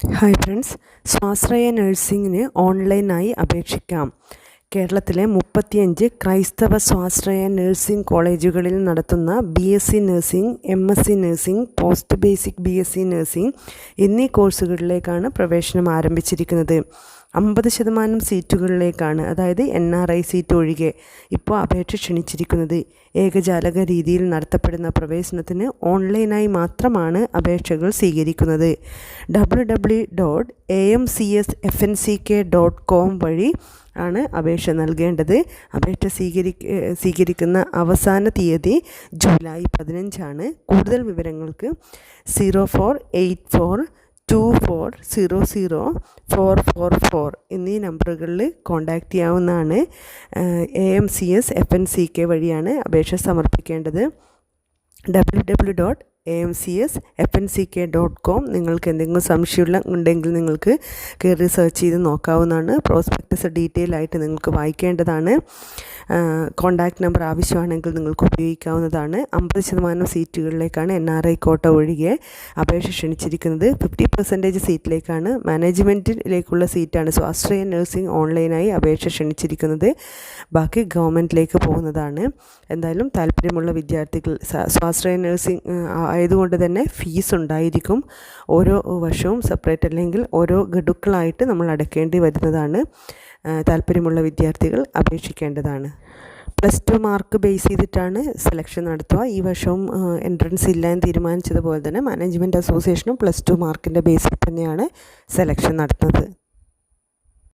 Hi friends സ്വാശ്രയ നഴ്സിംഗിന് ഓൺലൈനായി അപേക്ഷിക്കാം. കേരളത്തിലെ മുപ്പത്തിയഞ്ച് ക്രൈസ്തവ സ്വാശ്രയ നഴ്സിംഗ് കോളേജുകളിൽ നടത്തുന്ന B S C nursing M S C nursing post basic B S C nursing എന്നീ കോഴ്സുകളിലേക്കാണ് പ്രവേശനം ആരംഭിച്ചിരിക്കുന്നത്. അമ്പത് ശതമാനം സീറ്റുകളിലേക്കാണ് അതായത് എൻ ആർ ഐ സീറ്റ് ഒഴികെ ഇപ്പോൾ അപേക്ഷ ക്ഷണിച്ചിരിക്കുന്നത്. ഏകജാലക രീതിയിൽ നടത്തപ്പെടുന്ന പ്രവേശനത്തിന് ഓൺലൈനായി മാത്രമാണ് അപേക്ഷകൾ സ്വീകരിക്കുന്നത്. W W dot A M C S F N C K dot com വഴി ആണ് അപേക്ഷ നൽകേണ്ടത്. അപേക്ഷ സ്വീകരി സ്വീകരിക്കുന്ന അവസാന തീയതി ജൂലൈ പതിനഞ്ചാണ്. കൂടുതൽ വിവരങ്ങൾക്ക് zero four eight four two four zero zero four four four എന്നീ നമ്പറുകളിൽ കോൺടാക്റ്റ് ചെയ്യാവുന്നതാണ്. A M C S F N C K വഴിയാണ് അപേക്ഷ സമർപ്പിക്കേണ്ടത്. W W dot A M C S F N C K dot com നിങ്ങൾക്ക് എന്തെങ്കിലും സംശയമുള്ള ഉണ്ടെങ്കിൽ നിങ്ങൾക്ക് കയറി സെർച്ച് ചെയ്ത് നോക്കാവുന്നതാണ്. പ്രോസ്പെക്ടസ് ഡീറ്റെയിൽ ആയിട്ട് നിങ്ങൾക്ക് വായിക്കേണ്ടതാണ്. കോണ്ടാക്ട് നമ്പർ ആവശ്യമാണെങ്കിൽ നിങ്ങൾക്ക് ഉപയോഗിക്കാവുന്നതാണ്. അമ്പത് ശതമാനം സീറ്റുകളിലേക്കാണ് എൻ ആർ ഐ കോട്ട ഒഴികെ അപേക്ഷ ക്ഷണിച്ചിരിക്കുന്നത്. ഫിഫ്റ്റി പെർസെന്റേജ് സീറ്റിലേക്കാണ് മാനേജ്മെന്റിലേക്കുള്ള സീറ്റാണ് സ്വാശ്രയ നഴ്സിംഗ് ഓൺലൈനായി അപേക്ഷ ക്ഷണിച്ചിരിക്കുന്നത്. ബാക്കി ഗവൺമെന്റിലേക്ക് പോകുന്നതാണ്. എന്തായാലും താല്പര്യമുള്ള വിദ്യാർത്ഥികൾ സ്വാശ്രയ നഴ്സിംഗ് ആയതുകൊണ്ട് തന്നെ ഫീസ് ഉണ്ടായിരിക്കും. ഓരോ വർഷവും സെപ്പറേറ്റ് അല്ലെങ്കിൽ ഓരോ ഗഡുക്കളായിട്ട് നമ്മൾ അടയ്ക്കേണ്ടി വരുന്നതാണ്. താല്പര്യമുള്ള വിദ്യാർത്ഥികൾ അപേക്ഷിക്കേണ്ടതാണ്. പ്ലസ് ടു മാർക്ക് ബേസ് ചെയ്തിട്ടാണ് സെലക്ഷൻ നടത്തുക. ഈ വർഷവും എൻട്രൻസ് ഇല്ല എന്ന് തീരുമാനിച്ചതുപോലെ തന്നെ മാനേജ്മെന്റ് അസോസിയേഷനും പ്ലസ് ടു മാർക്കിന്റെ ബേസിൽ തന്നെയാണ് സെലക്ഷൻ നടത്തുന്നത്.